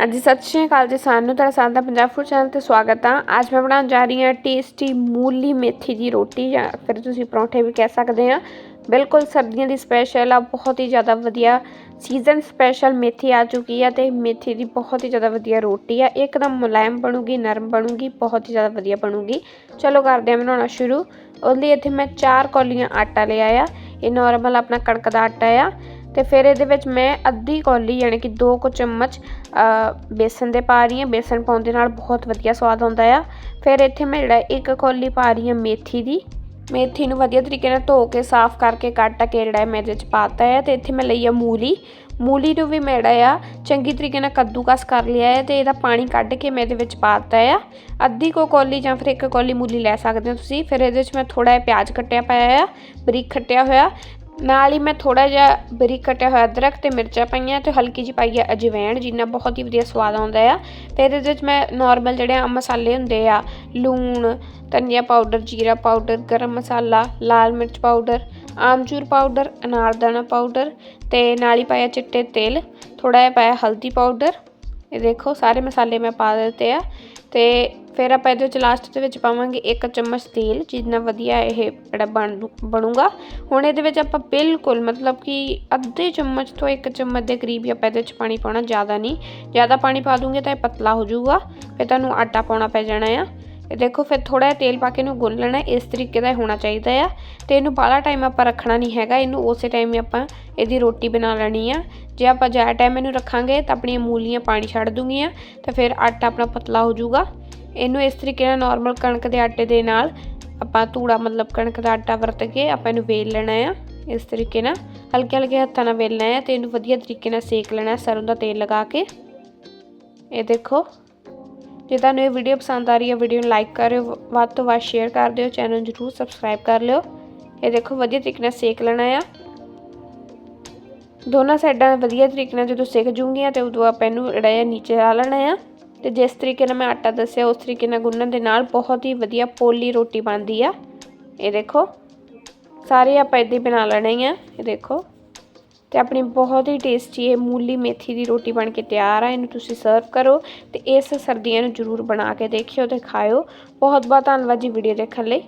ਹਾਂਜੀ, ਸਤਿ ਸ਼੍ਰੀ ਅਕਾਲ ਜੀ ਸਾਨੂੰ, ਤੁਹਾਡਾ ਸਾਡਾ ਦਾ ਪੰਜਾਬ ਫੂਡ ਚੈਨਲ ਤੇ ਸਵਾਗਤ ਆ। ਅੱਜ ਮੈਂ ਬਣਾਉਣ ਜਾ ਰਹੀ ਹਾਂ ਟੇਸਟੀ ਮੂਲੀ ਮੇਥੀ ਦੀ ਰੋਟੀ, ਜਾਂ ਫਿਰ ਤੁਸੀਂ ਪਰੌਂਠੇ ਵੀ ਕਹਿ ਸਕਦੇ ਆ। ਬਿਲਕੁਲ ਸਰਦੀਆਂ ਦੀ ਸਪੈਸ਼ਲ ਆ, ਬਹੁਤ ਹੀ ਜ਼ਿਆਦਾ ਵਧੀਆ ਸੀਜ਼ਨ ਸਪੈਸ਼ਲ ਮੇਥੀ ਆ ਚੁੱਕੀ ਆ ਤੇ ਮੇਥੀ ਦੀ ਬਹੁਤ ਹੀ ਜ਼ਿਆਦਾ ਵਧੀਆ ਰੋਟੀ ਆ। ਇੱਕਦਮ ਮੁਲਾਇਮ ਬਣੂਗੀ, ਨਰਮ ਬਣੂਗੀ, ਬਹੁਤ ਹੀ ਜ਼ਿਆਦਾ ਵਧੀਆ ਬਣੂਗੀ। ਚਲੋ ਕਰਦੇ ਆ ਬਣਾਉਣਾ ਸ਼ੁਰੂ। ਉਹਦੇ ਲਈ ਇੱਥੇ ਮੈਂ 4 ਕੌਲੀਆਂ ਆਟਾ ਲਿਆ ਆ। ਇਹ ਨਾਰਮਲ ਆਪਣਾ ਕਣਕ ਦਾ ਆਟਾ ਆ। ਤੇ ਫਿਰ ਇਹਦੇ ਵਿੱਚ ਮੈਂ ਅੱਧੀ ਕੌਲੀ ਯਾਨੀ ਕਿ 2 ਕੁ ਚਮਚ ਅ, ਬੇਸਨ ਦੇ ਪਾ ਰਹੀ ਹਾਂ। ਬੇਸਨ ਪਾਉਣ ਦੇ ਨਾਲ ਬਹੁਤ ਵਧੀਆ ਸਵਾਦ ਆਉਂਦਾ ਆ। ਫਿਰ ਇੱਥੇ ਮੈਂ ਜਿਹੜਾ ਇੱਕ ਕੌਲੀ ਪਾ ਰਹੀ ਹਾਂ ਮੇਥੀ ਦੀ। ਮੇਥੀ ਨੂੰ ਵਧੀਆ ਤਰੀਕੇ ਨਾਲ ਧੋ ਕੇ ਸਾਫ਼ ਕਰਕੇ ਕੱਟ ਕੇ ਜਿਹੜਾ ਹੈ ਮੈਂ ਇਹਦੇ ਵਿੱਚ ਪਾਤਾ ਹੈ ਤੇ ਇੱਥੇ ਮੈਂ ਲਈ ਆ ਮੂਲੀ। ਮੂਲੀ ਨੂੰ ਵੀ ਮੈਂ ਜਿਹੜਾ ਆ ਚੰਗੀ ਤਰੀਕੇ ਨਾਲ ਕੱਦੂਕਸ ਕਰ ਲਿਆ ਹੈ ਤੇ ਇਹਦਾ ਪਾਣੀ ਕੱਢ ਕੇ ਮੈਂ ਇਹਦੇ ਵਿੱਚ ਪਾਤਾ ਆ। ਅੱਧੀ ਕੋ ਕੌਲੀ ਜਾਂ ਫਿਰ ਇੱਕ ਕੌਲੀ ਮੂਲੀ ਲੈ ਸਕਦੇ ਹੋ ਤੁਸੀਂ। ਫਿਰ ਇਹਦੇ ਵਿੱਚ ਮੈਂ ਥੋੜਾ ਜਿਹਾ ਪਿਆਜ਼ ਕੱਟਿਆ ਪਾਇਆ ਆ ਬਰੀਕ ਕੱਟਿਆ ਹੋਇਆ। ਨਾਲ ਹੀ ਮੈਂ ਥੋੜਾ ਜਿਹਾ ਬਰੀਕ ਕੱਟਿਆ ਹੋਇਆ ਅਦਰਕ ਤੇ ਮਿਰਚਾਂ ਪਾਈਆਂ ਤੇ ਹਲਕੀ ਜਿਹੀ ਪਾਈ ਆ ਅਜਵਾਇਣ ਜਿੰਨਾ ਬਹੁਤ ਹੀ ਵਧੀਆ ਸਵਾਦ ਆਉਂਦਾ ਆ। ਫਿਰ ਇਹਦੇ ਵਿੱਚ ਮੈਂ ਨਾਰਮਲ ਜਿਹੜੇ ਆ ਮਸਾਲੇ ਹੁੰਦੇ ਆ, ਲੂਣ, ਧਨੀਆ ਪਾਊਡਰ ਜੀਰਾ ਪਾਊਡਰ ਗਰਮ ਮਸਾਲਾ, ਲਾਲ ਮਿਰਚ ਪਾਊਡਰ ਆਮਚੂਰ ਪਾਊਡਰ ਅਨਾਰਦਾਨਾ ਪਾਊਡਰ ਤੇ ਨਾਲ ਹੀ ਪਾਇਆ ਚਿੱਟੇ ਤੇਲ ਥੋੜਾ ਜਿਹਾ ਪਾਇਆ ਹਲਦੀ ਪਾਊਡਰ ਇਹ ਦੇਖੋ, ਸਾਰੇ ਮਸਾਲੇ ਮੈਂ ਪਾ ਦਿੱਤੇ ਆ। ਤੇ ਫਿਰ ਆਪਾਂ ਇਹਦੇ ਵਿੱਚ ਲਾਸਟ ਦੇ ਵਿੱਚ ਪਾਵਾਂਗੇ ਇੱਕ ਚਮਚ ਤੇਲ, ਜਿੰਨਾ ਵਧੀਆ ਇਹ ਜਿਹੜਾ ਬਣ, ਬਣੂਗਾ। ਹੁਣ ਇਹਦੇ ਵਿੱਚ ਆਪਾਂ ਬਿਲਕੁਲ ਮਤਲਬ ਕਿ ਅੱਧੇ ਚਮਚ ਤੋਂ ਇੱਕ ਚਮਚ ਦੇ ਕਰੀਬ ਹੀ ਆਪਾਂ ਇਹਦੇ ਵਿੱਚ ਪਾਣੀ ਪਾਉਣਾ, ਜ਼ਿਆਦਾ ਨਹੀਂ। ਜ਼ਿਆਦਾ ਪਾਣੀ ਪਾ ਦੂੰਗੇ ਤਾਂ ਇਹ ਪਤਲਾ ਹੋ ਜਾਊਗਾ। ਫਿਰ ਤੁਹਾਨੂੰ ਆਟਾ ਪਾਉਣਾ ਪੈ ਜਾਣਾ ਆ। ਦੇਖੋ ਫਿਰ ਥੋੜਾ ਜਿਹਾ ਤੇਲ ਪਾ ਕੇ ਇਹਨੂੰ ਗੁੰਨ ਲੈਣਾ, ਇਸ ਤਰੀਕੇ ਦਾ ਹੋਣਾ ਚਾਹੀਦਾ ਆ। ਤੇ ਇਹਨੂੰ ਬਾਹਲਾ ਟਾਈਮ ਆਪਾਂ ਰੱਖਣਾ ਨਹੀਂ ਹੈਗਾ, ਇਹਨੂੰ ਉਸੇ ਟਾਈਮ ਹੀ ਆਪਾਂ ਇਹਦੀ ਰੋਟੀ ਬਣਾ ਲੈਣੀ ਆ। ਜੇ ਆਪਾਂ ਜ਼ਿਆਦਾ ਟਾਈਮ ਇਹਨੂੰ ਰੱਖਾਂਗੇ ਤਾਂ ਆਪਣੀਆਂ ਮੂਲੀਆਂ ਪਾਣੀ ਛੱਡ ਦੂੰਗੀਆਂ, ਤਾਂ ਫਿਰ ਆਟਾ ਆਪਣਾ ਪਤਲਾ ਹੋ ਜਾਊਗਾ। ਇਹਨੂੰ ਇਸ ਤਰੀਕੇ ਨਾਲ ਨਾਰਮਲ ਕਣਕ ਦੇ ਆਟੇ ਦੇ ਨਾਲ ਆਪਾਂ ਧੂੜਾ ਮਤਲਬ ਕਣਕ ਦਾ ਆਟਾ ਵਰਤ ਕੇ ਆਪਾਂ ਇਹਨੂੰ ਵੇਲ ਲੈਣਾ ਆ, ਇਸ ਤਰੀਕੇ ਨਾਲ। ਹਲਕੇ ਹਲਕੇ ਹੱਥਾਂ ਨਾਲ ਵੇਲਣਾ ਹੈ ਤੇ ਇਹਨੂੰ ਵਧੀਆ ਤਰੀਕੇ ਨਾਲ ਸੇਕ ਲੈਣਾ, ਸਰੋਂ ਦਾ ਤੇਲ ਲਗਾ ਕੇ। ਇਹ ਦੇਖੋ ਜੇ ਤੁਹਾਨੂੰ ਇਹ ਵੀਡੀਓ ਪਸੰਦ ਆ ਰਹੀ ਹੈ ਵੀਡੀਓ ਨੂੰ ਲਾਈਕ ਕਰਿਓ, ਵੱਧ ਤੋਂ ਵੱਧ ਸ਼ੇਅਰ ਕਰ ਦਿਓ ਚੈਨਲ ਨੂੰ ਜਰੂਰ ਸਬਸਕ੍ਰਾਈਬ ਕਰ ਲਿਓ। ਇਹ ਦੇਖੋ ਵਧੀਆ ਤਰੀਕੇ ਨਾਲ ਸੇਕ ਲੈਣਾ ਆ। ਦੋਨਾਂ ਸਾਈਡਾਂ ਵਧੀਆ ਤਰੀਕੇ ਨਾਲ ਜਦੋਂ ਸੇਕ ਜੂਗੀਆਂ ਤੇ ਉਦੋਂ ਆਪਾਂ ਇਹਨੂੰ ਜਿਹੜਾ ਨੀਚੇ ਲਾ ਲੈਣਾ ਆ। ਤੇ ਜਿਸ ਤਰੀਕੇ ਨਾਲ ਮੈਂ ਆਟਾ ਦੱਸਿਆ, ਉਸ ਤਰੀਕੇ ਨਾਲ ਗੁੰਨਣ ਦੇ ਨਾਲ ਬਹੁਤ ਹੀ ਵਧੀਆ ਪੋਲੀ ਰੋਟੀ ਬਣਦੀ ਆ। ਇਹ ਦੇਖੋ, ਸਾਰੇ ਆਪਾਂ ਇਦਾਂ ਹੀ ਬਣਾ ਲੈਣੇ ਆ। ਇਹ ਦੇਖੋ ਤੇ ਆਪਣੀ ਬਹੁਤ ਹੀ ਟੇਸਟੀ ਇਹ ਮੂਲੀ ਮੇਥੀ ਦੀ ਰੋਟੀ ਬਣ ਕੇ ਤਿਆਰ ਆ, ਇਹਨੂੰ ਤੁਸੀਂ ਸਰਵ ਕਰੋ ਤੇ ਇਸ ਸਰਦੀਆਂ ਨੂੰ ਜਰੂਰ ਬਣਾ ਕੇ ਦੇਖਿਓ ਤੇ ਖਾਓ ਬਹੁਤ ਬਹੁਤ ਧੰਨਵਾਦ ਜੀ ਵੀਡੀਓ ਦੇਖਣ ਲਈ।